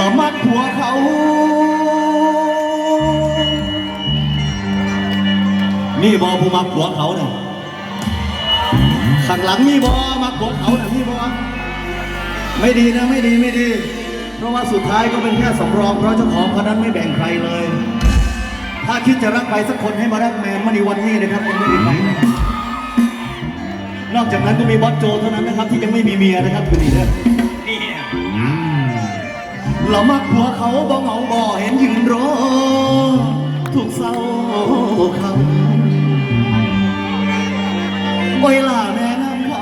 ละมัดหัวเขา มี่บอผู้มักหัวเขาเนี่ยข้างหลังมี่บอมากหัเขาเนี่ยมี่บอไม่ดีนะไม่ดีไม่ดี เพราะว่าสุดท้ายก็เป็นแค่สำรอง เพราะเจ้าของคนนั้นไม่แบ่งใครเลย ถ้าคิดจะรักใครสักคนให้มารักแมนมณีวันนี้นะครับคนไม่ดีไหมนอกจากนั้นก็มีบอสโจเท่านั้นนะครับ ที่ยังไม่มีเมียนะครับคุณดีเด้ เรามักหัวเขาบ่เหงาบ่เห็นยืนรอทุกเศร้าคำโอ้ยล่าแม่น้ำค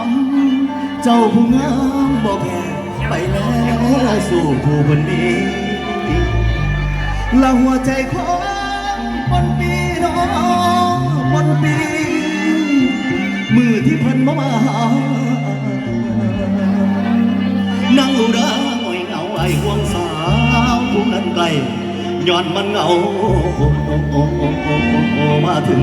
ำเจ้าผู้งามบ่แพ้ไปแล้วสู่ผู้คนนี้ละหัวใจของบนปีน้องบนปี มือที่พิ่นมาหานั่งอุดา ย้อนมันเหงามาถึง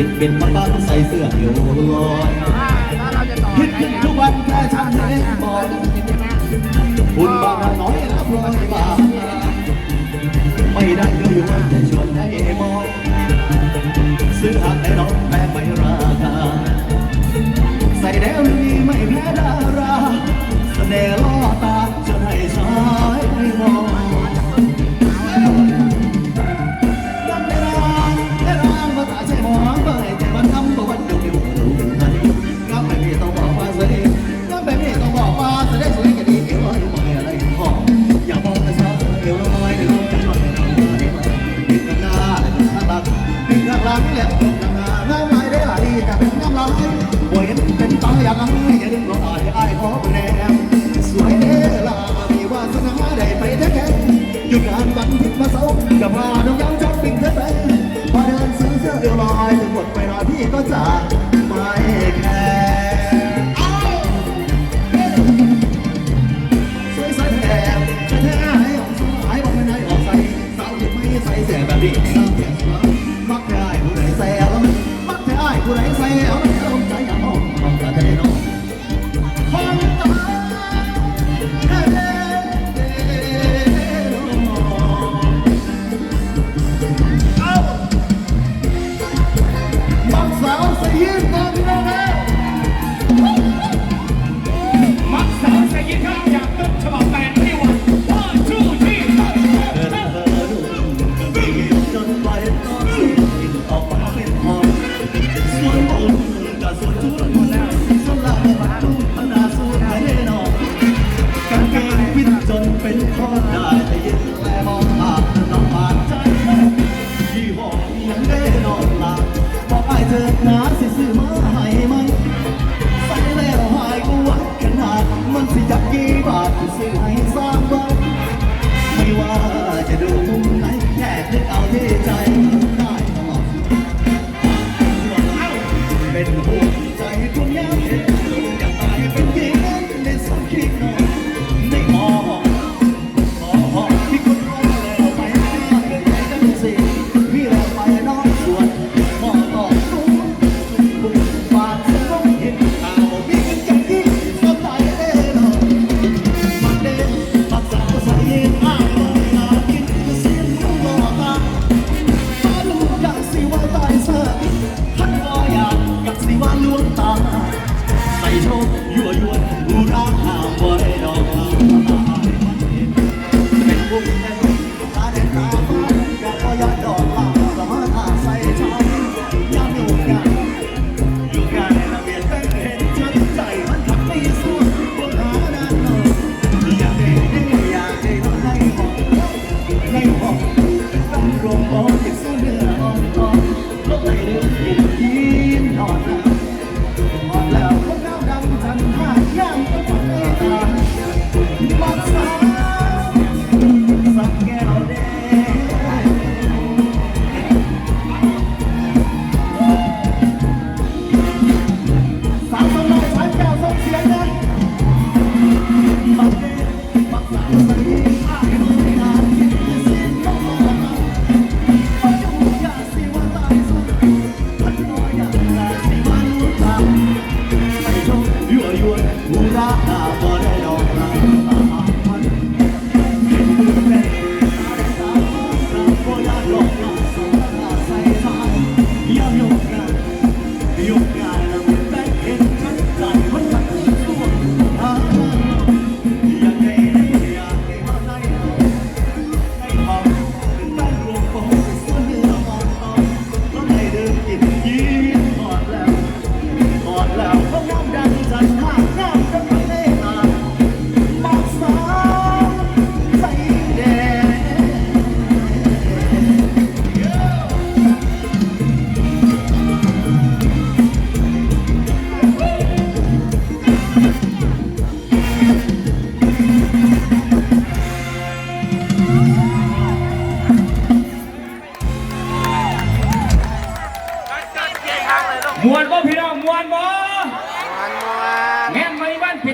ิดเป็นมาตั้งใส่เสื้อเหี่ยวลอยคิดถึงทุกวันแค่ฉันเองบอยบุญบาน้อยรับรอยบาไม่ได้ก็อยู่วันแต่ชวนให้มองซื้อหักแต่น้องแม่ไม่ราคาใส่แล้วดีไม่แพ้ดาราเสน่ห์ล่อตาจนให้สายไม่มอง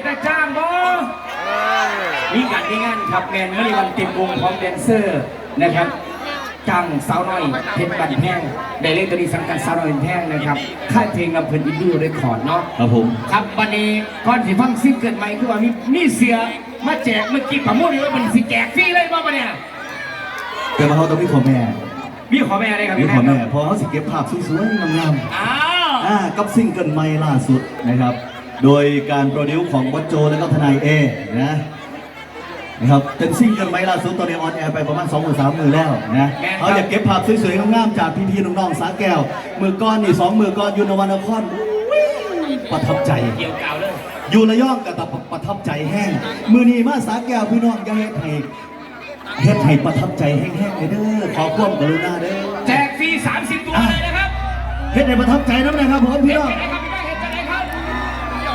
ไหมบ้านผิดตาจ้างบ่มีการมีงานครับแมนเมื่อนี้วันเต็มวงพร้อมแดนเซอร์นะครับจ้างสาวน้อยเพชรบันแพงได้เล่นตัวนี้สังกัดสาวน้อยเพชรแพงนะครับค่ายเพลงลำเพลินอินดี้เรคคอร์ดเนาะครับผมครับวันนี้ก่อนสิฟังซิงเกิลใหม่คือว่ามีมีเสือมาแจกเมื่อกี้ประมูลอยู่ว่ามันสิแจกฟรีเลยบ่ปะเนี่ยแต่มาเขาต้องมีขอแม่มีขอแม่อะไรครับมีพี่ขอแม่แม่เพอเขาสิเก็บภาพสวยๆงามๆอ้าวอ่ากับซิงเกิลใหม่ล่าสุดนะครับ โดยการโปรดิวของวัดโจและก็ทนายเอนะนะครับเป็นซิงเกิลใหม่ล่าสุดตอนนี้ออนแอร์ไปประมาณ2 3 0มือแล้วนะเขาอยากเก็บภาพสวยๆงามๆจากพี่ๆน้องๆสาแก้ว มือก้อนนี่สองมือก้อนอยูนวันนครอุ้ยประทับใจเกี่ยวเก่าเลยอยู่ระยองกับตะประทับใจแห้งมือนี้มาสาแก้วพี่น้องอย่าเฮ็ดให้เฮ็ดให้ประทับใจแห้งๆเลยเด้อขอความกรุณาเด้อแจกฟรี30 ตัวเลยนะครับเฮ็ดให้ประทับใจน้ำนะครับผมพี่เห็นน้อง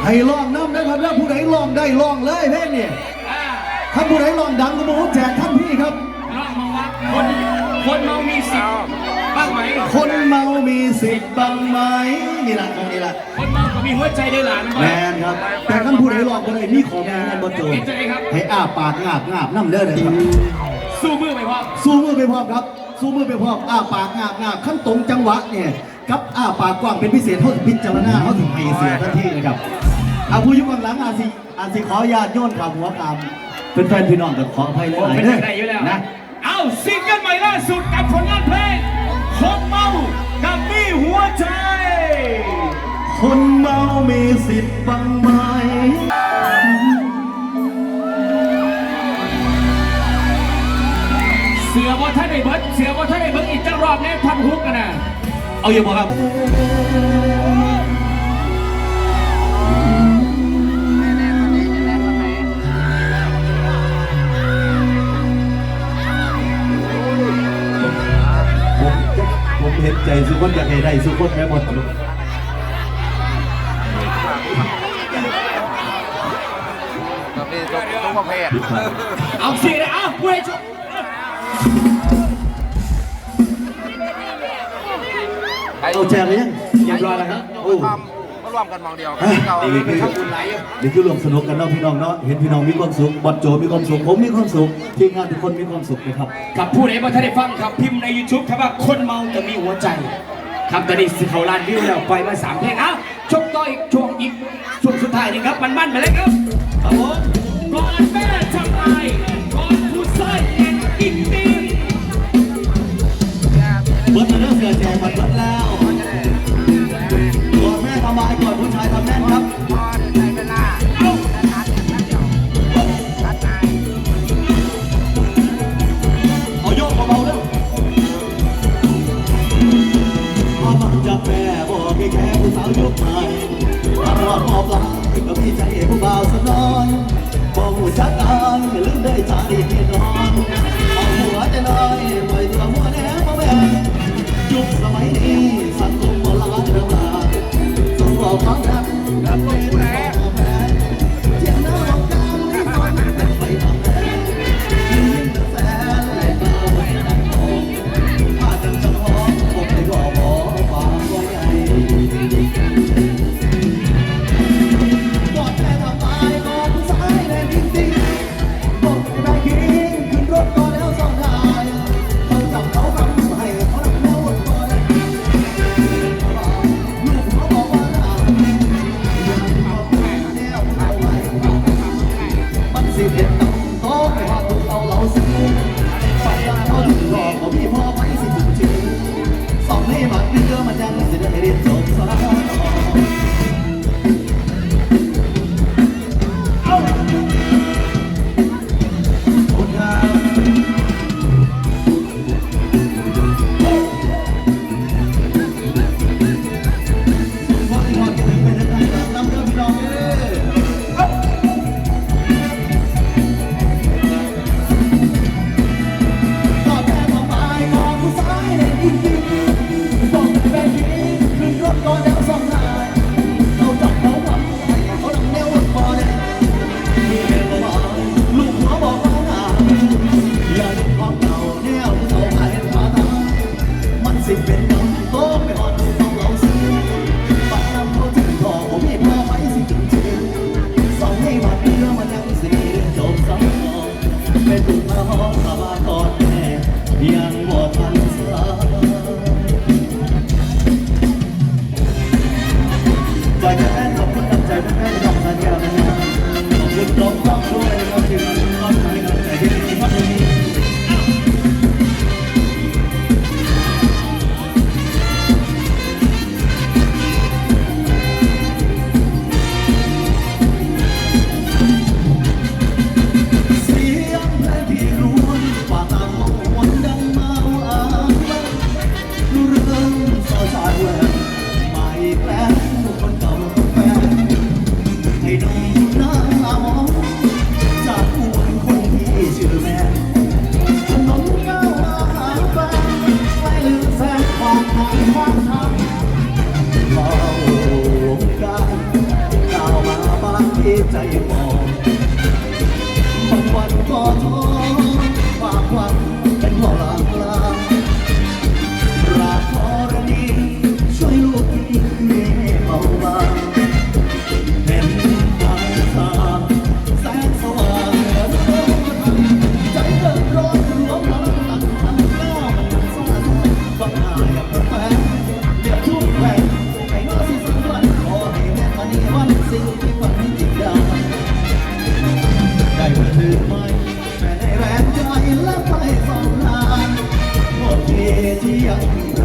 ให้ลองน้ำนะครับแล้วผู้ใดลองได้ลองเลยเพลงนี่ถ้าผู้ใดลองดังก็บอกว่าแจกท่านพี่ครับลองมองว่าคนคนเมามีสิทธิ์บ้างไหมคนเมามีสิทธิ์บ้างไหมนี่ละตรงนี้ละคนเมาก็มีหัวใจด้วยหลานแมนครับ แต่ท่านผู้ใดลองผู้ใดมีของแมนบนโจเห็นใจให้อ้าปากงาบงาบน้ำเด้อเลยครับสู้มือไปพ่อสู้มือไปพร้อมครับสู้มือไปพร้อมอ้าปากงาบงาบขั้นตรงจังหวะเนี่ย กับ อ้าปากกว้างเป็นพิเศษเขาถึงพิจารณาเขาถึงให้เสียทันทีนะครับเอาผู้อยุคหลังอาสิอาสิขออนุญาตโยนข่าวหัวกามเป็นแฟนพี่น้องกับขออภัยหผมลายเป็นๆเด้อได้อยู่แล้วนะเอาซิงเกิลใหม่ล่าสุดกับผลงานเพลงคนเมากับมีหัวใจ คนเมามีสิทธิ์บ้างไหมเสือบอท่านไอ้เบิร์ดเสือบอท่านไอ้เบิร์ดอีกจังรอบแน่ทันฮุกกันนะ เอาเยอะพอครับผมผมเห็นใจสุขคนอยากให้ได้สุขคนแม่หมดนี่ต้องต้องปรเอาสิเลยเอาผู้ช เอาแจกหรือยังเรียบร้อยแล้วครับโอ้ทำก็ร่วมกันมองเดียวกันเราดีคือดีคือรวมสนุกกันเนาะพี่น้องเนาะเห็นพี่น้องมีความสุขบอดโจมีความสุขผมมีความสุขทีมงานทุกคนมีความสุขนะครับกับผู้ใดบ่ทันได้ฟังครับพิมพ์ใน YouTube ครับว่าคนเมาจะมีหัวใจครับตอนนี้สิเขาล้านวิวแล้วปล่อมาสามเพลงเอาชกต่อยช่วงอีกช่วงสุดท้ายนี่ครับมันมันไปเลยครับครับผมก่อนแม่ทำไมก่อนผู้ใส่เอ็นอินดีเบิร์ดเริ่มเสือแจกบัตรแล้ว ใจมองบางวันก็ท้อฝากวัน Yeah.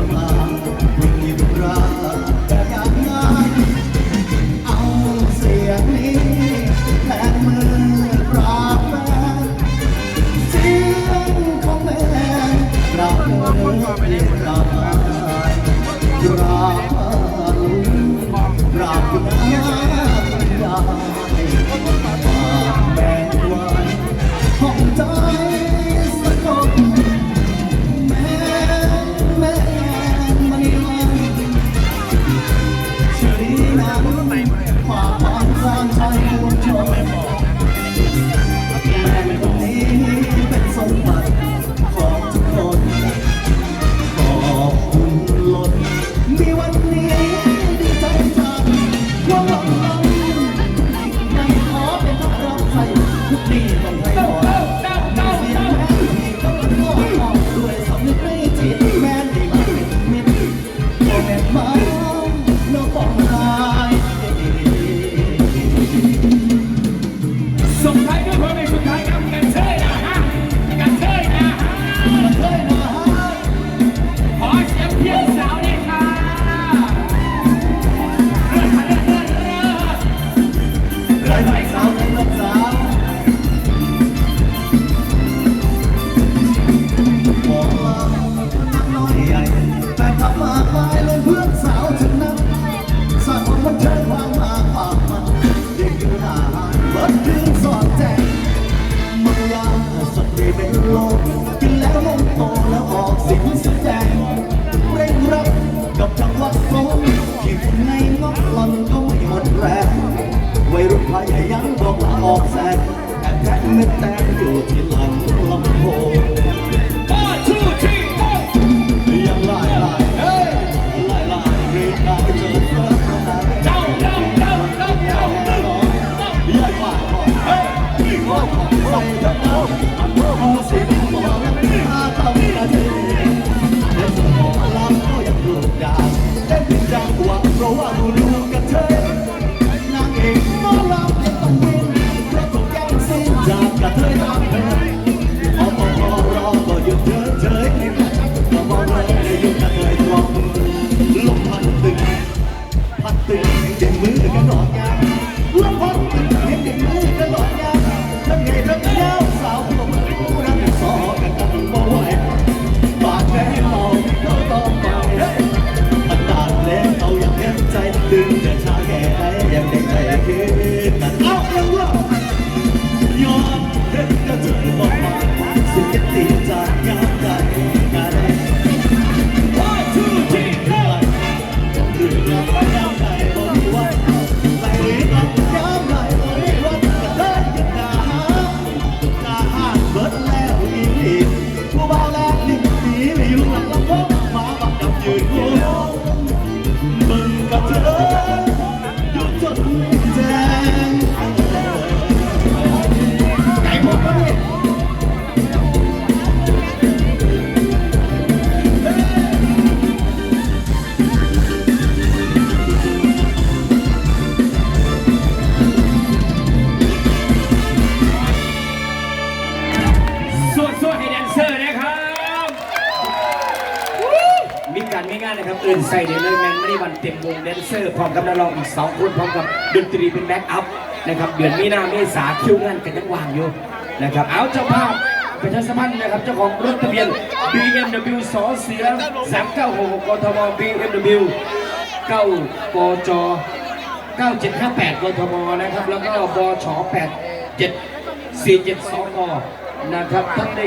พยายัมบอกลาออกแสนแต่แทนไม่แต่อยู่ที่หลังลำโพง ใส่เด้เลยแมนไม่ได้วันเต็มวงแดนเซอร์พร้อมกับนักร้องอีกสองคนพร้อมกับดนตรีเป็นแบ็กอัพนะครับเดือนมีนาเมษาคิวงานกันยังวางอยู่นะครับเอาเจ้าภาพประชาสัมพันธ์นะครับเจ้าของรถทะเบียน BMW สอเสือ396กทม BMW 9กจ9758กทมนะครับแล้วก็บช8 7 472กนะครับท่านได้